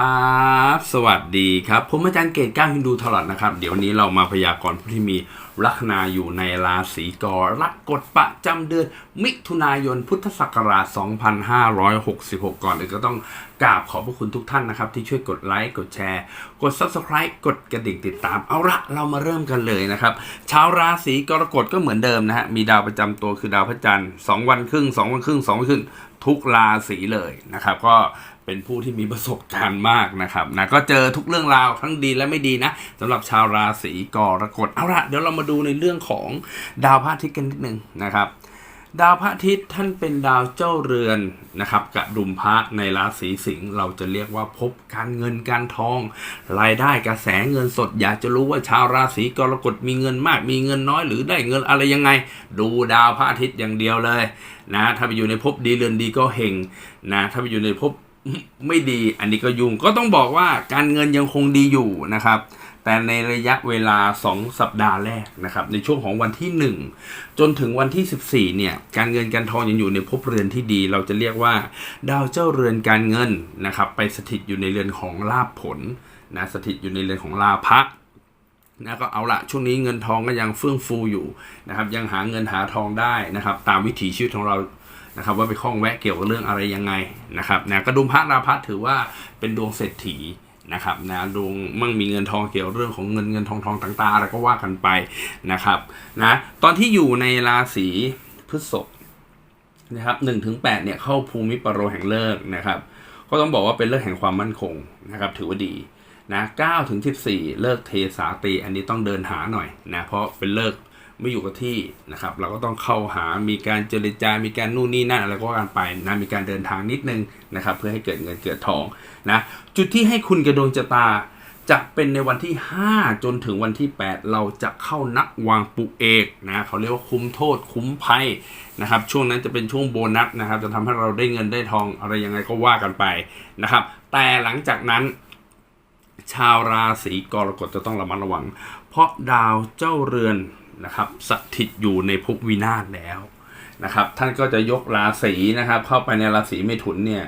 ครับ สวัสดีครับ ผมอาจารย์เกตก้าวฮินดูทลอดนะครับ เดี๋ยวนี้เรามาพยากรณ์ผู้ที่มีลัคนาอยู่ในราศีกรกฎประจำเดือน มิถุนายนพุทธศักราช 2566 ก่อนเลยก็ต้องกราบขอบพระคุณทุกท่านนะครับ ที่ช่วยกดไลค์กดแชร์ กด Subscribe กดกระดิ่งติดตาม เอาละเรามาเริ่มกันเลยนะครับ ชาวราศีกรกฎก็เหมือนเดิมนะฮะ มีดาวประจำตัวคือดาวพระจันทร์2วันครึ่ง 2 วันครึ่ง 2 วันครึ่งทุกราศีเลยนะครับ ก็ เป็นผู้ที่มีประสบการณ์มากนะครับนะก็เจอทุกเรื่องราวทั้งดีและไม่ดีนะสำหรับชาวราศีกรกฎเอาละเดี๋ยวเรามาดูในเรื่องของดาวพระอาทิตย์กันนิดนึงนะครับดาวพระอาทิตย์ท่านเป็นดาวเจ้าเรือนนะครับกระดุมพระในราศีสิงห์เราจะเรียกว่าพบการเงินการทอง รายได้กระแสเงินสด อยากจะรู้ว่าชาวราศีกรกฎมีเงินมาก มีเงินน้อยหรือได้เงินอะไรยังไง ดูดาวพระอาทิตย์อย่างเดียวเลยนะถ้าไปอยู่ในภพดีเรือนดีก็เฮงนะถ้าไปอยู่ในภพ ไม่ดี อันนี้ก็ยุ่งก็ต้องบอกว่าการเงินยังคงดีอยู่นะครับ แต่ในระยะเวลา 2 สัปดาห์แรกนะครับ ในช่วงของวันที่ 1 จนถึงวันที่ 14 เนี่ย การเงินการทองยังอยู่ในภพเรือนที่ดี เราจะเรียกว่า ดาวเจ้าเรือนการเงินนะครับ ไปสถิตอยู่ในเรือนของลาภผลนะสถิตอยู่ในเรือนของลาภะนะก็เอาละช่วงนี้เงินทองก็ยังเฟื่องฟูอยู่นะครับ ยังหาเงินหาทองได้นะครับ ตามวิถีชีวิตของเรา นะครับว่าไปคล้องแวะเกี่ยวกับเรื่องอะไรยังไงนะครับนะกระดุมพระราพัฒถือว่าเป็นดวงเศรษฐีนะครับนะดวงมั่งมีเงินทองเกี่ยวเรื่องของเงินเงินทองทองต่างๆอะไรก็ว่ากันไปนะครับนะตอนที่อยู่ในราศีพฤษภนะครับหนึ่งถึงแปดเนี่ยเข้าภูมิปรโรแห่งเลิกนะครับ ก็ต้องบอกว่าเป็นเลิกแห่งความมั่นคงนะครับถือว่าดีนะ9ถึง14เลิกเทสาตีอันนี้ต้องเดินหาหน่อยนะเพราะเป็นเลิก ไม่อยู่กับที่นะครับ เราก็ต้องเข้าหามีการเจรจา มีการนู่นนี่นั่นอะไรก็ว่ากันไปนะมีการเดินทางนิดนึงนะครับ เพื่อให้เกิดเงินเกิดทองนะจุดที่ให้คุณกระดวงชะตาจะเป็นในวันที่ 5 จนถึงวันที่ 8 เราจะเข้านักวางปุเอกนะเขาเรียกว่าคุ้มโทษคุ้มภัยนะครับ ช่วงนั้นจะเป็นช่วงโบนัสนะครับ จะทำให้เราได้เงินได้ทองอะไรยังไงก็ว่ากันไปนะครับ แต่หลังจากนั้น ชาวราศีกรกฎจะต้องระมัดระวัง เพราะดาวเจ้าเรือน นะครับสถิตอยู่ในภพวินาศแล้วนะครับ ท่านก็จะยกราศีนะครับ เข้าไปในราศีเมถุนเนี่ย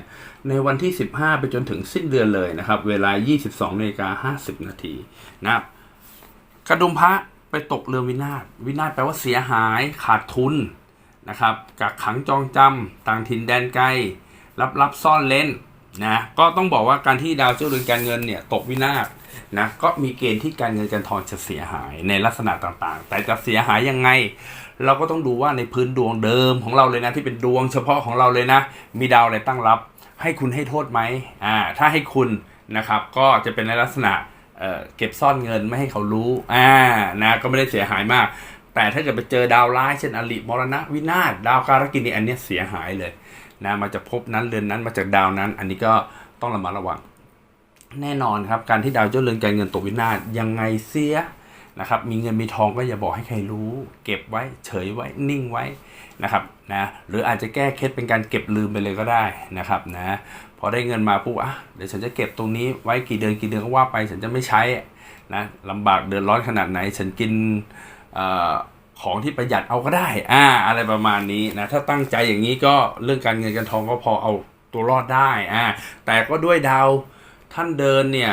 ในวันที่ 15 ไปจนถึงสิ้นเดือนเลยนะครับ เวลา 22นาฬิกา50 นาทีนะครับกระดุมพระไปตกเรือวินาศวินาศแปลว่าเสียหายขาดทุนนะครับกักขังจองจำต่างถิ่นแดนไกลรับรับซ่อนเล้น นะก็ต้องบอกว่าการที่ดาวเจ้าเรือนการเงินเนี่ยตกวินาศนะก็มีเกณฑ์ที่การเงินการทองจะเสียหายในลักษณะต่างๆ แต่จะเสียหายยังไง เราก็ต้องดูว่าในพื้นดวงเดิมของเราเลยนะที่เป็นดวงเฉพาะของเราเลยนะ มีดาวอะไรตั้งรับ ให้คุณให้โทษไหมอ่าถ้าให้คุณนะครับก็จะเป็นในลักษณะเเก็บซ่อนเงินไม่ให้เขารู้อ่านะก็ไม่ได้เสียหายมาก แต่ถ้าเกิดไปเจอดาวร้ายเช่นอลิมรณะวินาศดาวการกินีอันเนี้ยเสียหายเลย นะมาจากภพนั้นเรือนนั้นมาจากดาวนั้น อันนี้ก็ต้องระมัดระวัง แน่นอนครับการที่ดาวเจ้าเรือนการเงินตกวินาศยังไงเสียนะครับมีเงินมีทองก็อย่าบอกให้ใครรู้ เก็บไว้เฉยไว้นิ่งไว้นะครับนะหรืออาจจะแก้เคล็ดเป็นการเก็บลืมไปเลยก็ได้นะครับนะพอได้เงินมาปุ๊บอะเดี๋ยวฉันจะเก็บตรงนี้ไว้กี่เดือนกี่เดือนก็ว่าไป ฉันจะไม่ใช้นะลำบากเดือดร้อนขนาดไหน ฉันกินเอ่อ ของที่ประหยัดเอาก็ได้ อ่า อะไรประมาณนี้นะ ถ้าตั้งใจอย่างนี้ก็เรื่องการเงินการทองก็พอเอาตัวรอดได้ อ่า แต่ก็ด้วยดาวท่านเดินเนี่ย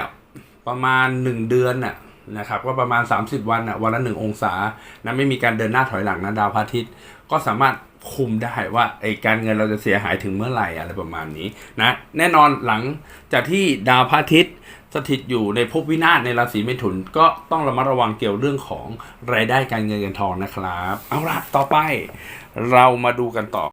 ประมาณ 1 เดือนน่ะนะครับก็ประมาณ 30 วันน่ะวันละหนึ่งองศานะไม่มีการเดินหน้าถอยหลังนะดาวพระอาทิตย์ ก็สามารถ คุมได้ว่าไอ้การเงินเราจะเสียหายถึงเมื่อไหร่อะไรประมาณนี้นะแน่นอนหลังจากที่ดาวพระอาทิตย์สถิตอยู่ในภพวินาศในราศีเมถุนก็ต้องระมัดระวังเกี่ยวเรื่องของรายได้การเงินเงินทองนะครับ เอาละต่อไปเรามาดูกันต่อ